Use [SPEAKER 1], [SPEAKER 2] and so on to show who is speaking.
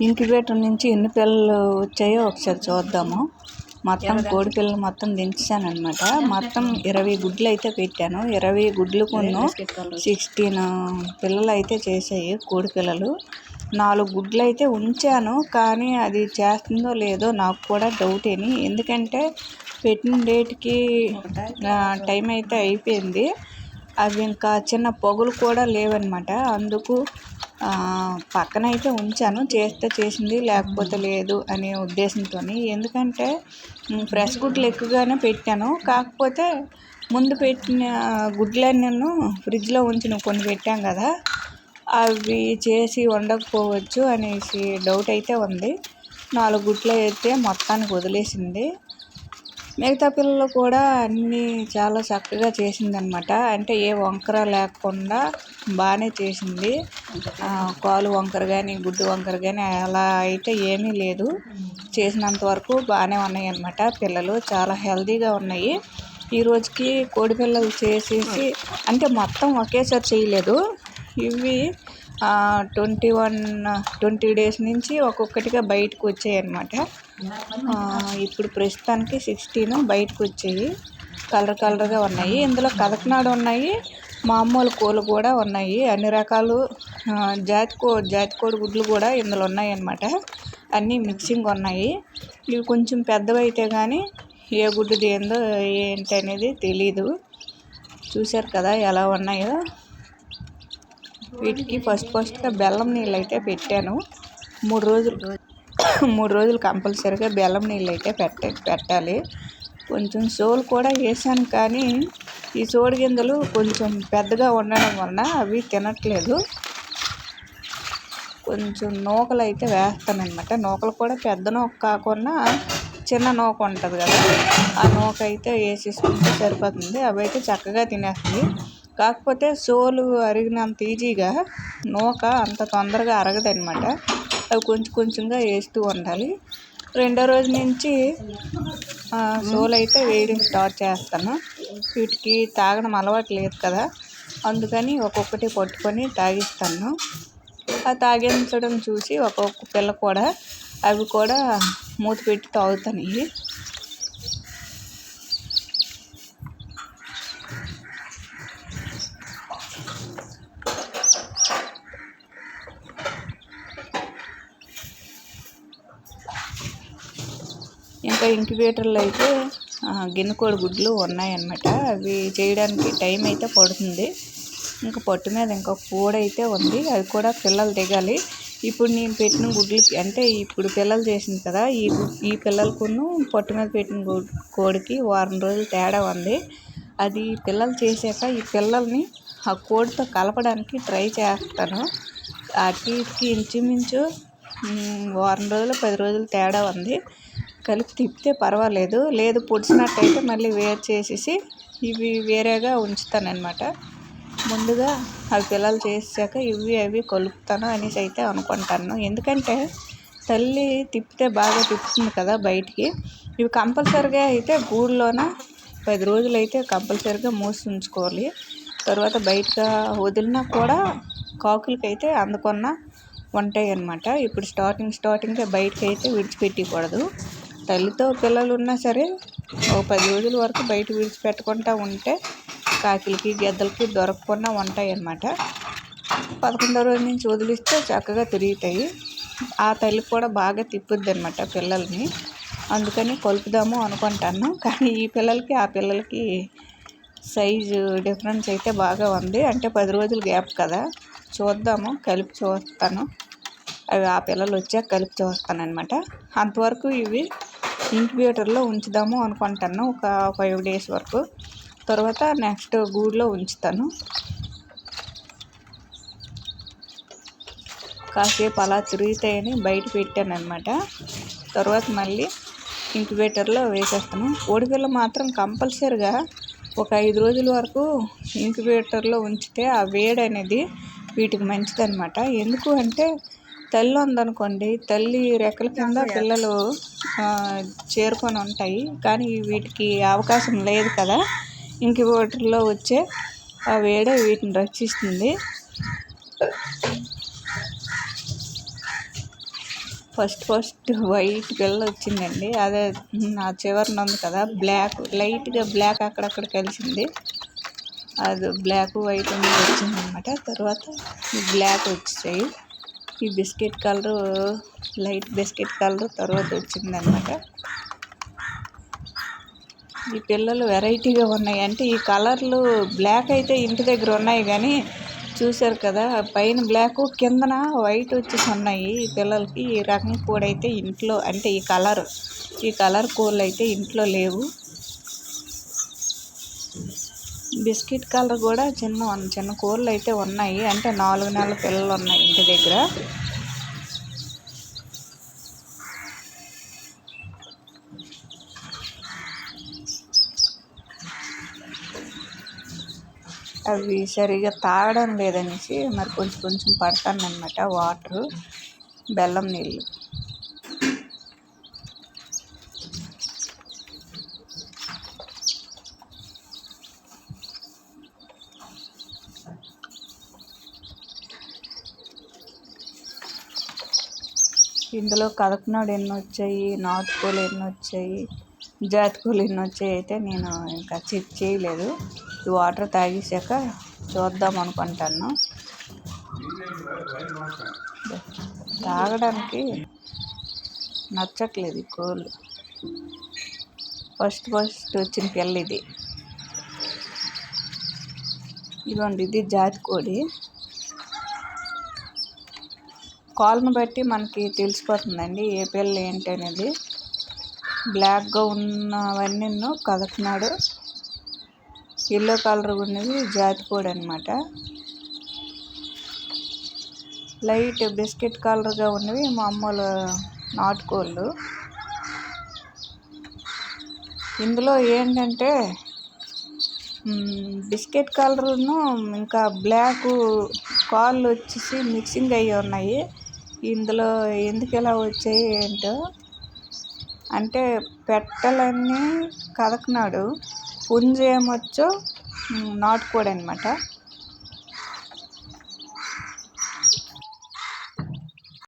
[SPEAKER 1] Incubator నుంచి ఎన్ని పిల్లలు వచ్చాయో ఒకసారి చూద్దాము. మొత్తం కోడి పిల్లలు మొత్తం దించాను అనమాట మొత్తం ఇరవై గుడ్లు అయితే పెట్టాను. ఇరవై గుడ్లు కొను సిక్స్టీన్ పిల్లలు అయితే చేసాయి కోడి పిల్లలు. నాలుగు గుడ్లు అయితే ఉంచాను కానీ అది చేస్తుందో లేదో నాకు కూడా డౌట్ అని ఎందుకంటే పెట్టిన డేట్కి టైం అయితే అయిపోయింది. అవి ఇంకా చిన్న పొగలు కూడా లేవన్నమాట. అందుకు పక్కన అయితే ఉంచాను. చేస్తే చేసింది లేకపోతే లేదు అనే ఉద్దేశంతో ఎందుకంటే ఫ్రెష్ గుడ్లు ఎక్కువగానే పెట్టాను. కాకపోతే ముందు పెట్టిన గుడ్లన్నీ ఫ్రిడ్జ్లో ఉంచిన కొన్ని పెట్టాం కదా అవి చేసి వండకపోవచ్చు అనేసి డౌట్ అయితే ఉంది. నాలుగు గుడ్లు అయితే మొత్తానికి వదిలేసింది. మిగతా పిల్లలు కూడా అన్నీ చాలా చక్కగా చేసిందనమాట అంటే ఏ వంకర లేకుండా బాగానే చేసింది. కాలు వంకర కానీ గుడ్డు వంకర కానీ అలా అయితే ఏమీ లేదు. చేసినంత వరకు బాగానే ఉన్నాయి అన్నమాట. పిల్లలు చాలా హెల్తీగా ఉన్నాయి. ఈ రోజుకి కోడి పిల్లలు చేసేసి అంటే మొత్తం ఒకేసారి చేయలేదు. ఇవి ట్వంటీ వన్ ట్వంటీ డేస్ నుంచి ఒక్కొక్కటిగా బయటకు వచ్చాయి అన్నమాట ఇప్పుడు ప్రస్తుతానికి సిక్స్టీన్ బయటకు వచ్చాయి. కలర్ కలర్గా ఉన్నాయి. ఇందులో కదకనాడు ఉన్నాయి. మామూలు కోళ్ళు కూడా ఉన్నాయి. అన్ని రకాలు జాతి కో జాతి కోడి గుడ్లు కూడా ఇందులో ఉన్నాయి అన్నమాట అన్నీ మిక్సింగ్ ఉన్నాయి. ఇవి కొంచెం పెద్దవి అయితే కానీ ఏ గుడ్డు ఏందో ఏంటి అనేది తెలీదు. చూశారు కదా ఎలా ఉన్నాయో. వీటికి ఫస్ట్ ఫస్ట్గా బెల్లం నీళ్ళు అయితే పెట్టాను. మూడు రోజులు మూడు రోజులు కంపల్సరీగా బెల్లం నీళ్ళు అయితే పెట్ట పెట్టాలి. కొంచెం సోలు కూడా వేసాను కానీ ఈ సోడి గింజలు కొంచెం పెద్దగా ఉండడం వలన అవి తినట్లేదు. కొంచెం నూకలు అయితే వేస్తానమాట నూకలు కూడా పెద్ద నూక కాకుండా చిన్న నూక ఉంటుంది కదా ఆ నూక అయితే వేసేసుకుంటే సరిపోతుంది. అవి అయితే చక్కగా తినేస్తుంది కాకపోతే సోలు అరిగినంత ఈజీగా నూక అంత తొందరగా అరగదనమాట అవి కొంచెం కొంచెంగా వేస్తూ ఉండాలి. రెండో రోజు నుంచి సోలు అయితే వేయడం స్టార్ట్ చేస్తాను. వీటికి తాగడం అలవాటు లేదు కదా. అందుకని ఒక్కొక్కటి పట్టుకొని తాగిస్తాను. ఆ తాగించడం చూసి ఒక్కొక్క పిల్ల కూడా అవి కూడా మూత పెట్టి తాగుతాయి ఇంకా ఇంక్యుబేటర్లో అయితే గిన్నెకోడి గుడ్లు ఉన్నాయన్నమాట. అవి చేయడానికి టైం అయితే పడుతుంది. ఇంకా పట్టు మీద ఇంకా కోడి అయితే ఉంది. అది కూడా పిల్లలు దిగాలి ఇప్పుడు నేను పెట్టిన గుడ్లకి అంటే ఇప్పుడు పిల్లలు చేసింది కదా ఈ ఈ పిల్లలకును పొట్టు మీద పెట్టిన కోడికి వారం రోజులు తేడా ఉంది. అది పిల్లలు చేసాక ఈ పిల్లల్ని ఆ కోడితో కలపడానికి ట్రై చేస్తాను. వాటికి ఇంచుమించు వారం రోజులు పది రోజులు తేడా ఉంది. కలిపి తిప్పితే పర్వాలేదు. లేదు పొడిచినట్టయితే మళ్ళీ వేరు చేసేసి ఇవి వేరేగా ఉంచుతానన్నమాట. ముందుగా అవి పిల్లలు చేసాక ఇవి అవి కలుపుతాను అనేసి అయితే అనుకుంటాను. ఎందుకంటే తల్లి తిప్పితే బాగా తిప్పుతుంది కదా బయటికి. ఇవి కంపల్సరిగా అయితే గూడులోన పది రోజులు అయితే కంపల్సరిగా మూసి ఉంచుకోవాలి. తర్వాత బయట వదిలినా కూడా కాకులకి అయితే అందుకున్న ఉంటాయి అన్నమాట ఇప్పుడు స్టార్టింగ్ స్టార్టింగ్ బయటకి అయితే విడిచిపెట్టకూడదు. తల్లితో పిల్లలు ఉన్నా సరే ఒక పది రోజుల వరకు బయట విడిచిపెట్టకుండా ఉంటే కాకిలకి గెద్దలకి దొరకకుండా ఉంటాయి అన్నమాట పదకొండో రోజు నుంచి వదిలిస్తే చక్కగా తిరుగుతాయి. ఆ తల్లి కూడా బాగా తిప్పుద్ది అనమాట పిల్లల్ని. అందుకని కలుపుదాము అనుకుంటాను. కానీ ఈ పిల్లలకి ఆ పిల్లలకి సైజు డిఫరెన్స్ అయితే బాగా ఉంది. అంటే పది రోజులు గ్యాప్ కదా. చూద్దాము కలిపి చూస్తాను. అవి ఆ పిల్లలు వచ్చాక కలిపి చూస్తాను అనమాట అంతవరకు ఇవి ఇంక్యుబేటర్లో ఉంచుదాము అనుకుంటాను. ఒక ఫైవ్ డేస్ వరకు. తర్వాత నెక్స్ట్ గూడులో ఉంచుతాను. కాసేపు అలా తిరుగుతాయని బయట పెట్టాను అనమాట తర్వాత మళ్ళీ ఇంక్యుబేటర్లో వేసేస్తాను. కోడిపిల్ల మాత్రం కంపల్సరిగా ఒక ఐదు రోజుల వరకు ఇంక్యుబేటర్లో ఉంచితే ఆ వేడి అనేది వీటికి మంచిదన్నమాట. ఎందుకు అంటే తల్లి ఉందనుకోండి తల్లి రెక్కల కింద పిల్లలు చేరుకొని ఉంటాయి. కానీ వీటికి అవకాశం లేదు కదా. ఇంక్యుబేటర్లో వచ్చే ఆ వేడే వీటిని రక్షిస్తుంది. ఫస్ట్ ఫస్ట్ వైట్ పిల్ల వచ్చిందండి. అదే నా చివరిన ఉంది కదా బ్లాక్. లైట్గా బ్లాక్ అక్కడక్కడ కలిసింది. అది బ్లాక్ వైట్ అనేది వచ్చింది అనమాట తర్వాత బ్లాక్ వచ్చాయి ఈ biscuit colour light biscuit colour తర్వాత వచ్చిందనమాట ఈ పిల్లలు వెరైటీగా ఉన్నాయి. అంటే ఈ కలర్లు బ్లాక్ అయితే ఇంటి దగ్గర ఉన్నాయి కానీ చూశారు కదా పైన బ్లాక్ కిందన వైట్ వచ్చేసి ఉన్నాయి ఈ పిల్లలకి. ఈ రకం కూడా అయితే ఇంట్లో అంటే ఈ కలర్ ఈ కలర్ కోళ్ళు అయితే ఇంట్లో లేవు. బిస్కెట్ కలర్ కూడా చిన్న చిన్న కోళ్ళు అయితే ఉన్నాయి. అంటే నాలుగు నెలల పిల్లలు ఉన్నాయి ఇంటి దగ్గర. అవి సరిగా తాగడం లేదనేసి మరి కొంచెం కొంచెం పడతానమాట వాటరు బెల్లం నీళ్ళు. ఇందులో కదకనాడు ఎన్ని వచ్చాయి నాటుకోలు ఎన్ని వచ్చాయి జాతి కోళ్ళు ఎన్ని వచ్చాయి అయితే నేను ఇంకా చెక్ చేయలేదు. ఈ వాటర్ తాగేసాక చూద్దాం అనుకుంటాను తాగడానికి నచ్చట్లేదు ఈ కోళ్ళు. ఫస్ట్ ఫస్ట్ వచ్చిన పిల్ల ఇది. ఇదిగోండి ఇది జాతి కోడి. కాల్ను బట్టి మనకి తెలిసిపోతుందండి ఏ పిల్ల ఏంటి అనేది. బ్లాక్గా ఉన్నవన్నీ కదకనాడు ఎల్లో కలర్ ఉన్నవి జాతికోడి అనమాట లైట్ బిస్కెట్ కలర్గా ఉన్నవి మామూలు నాటుకోళ్ళు. ఇందులో ఏంటంటే బిస్కెట్ కలర్ను ఇంకా బ్లాక్ కాళ్ళు వచ్చేసి మిక్సింగ్ అయ్యి ఉన్నాయి. ఇందులో ఎందుకు ఇలా వచ్చాయి ఏంటో? అంటే పెట్టలన్నీ కదకనాడు. పుంజు ఏమొచ్చో నాటుకోడి అనమాట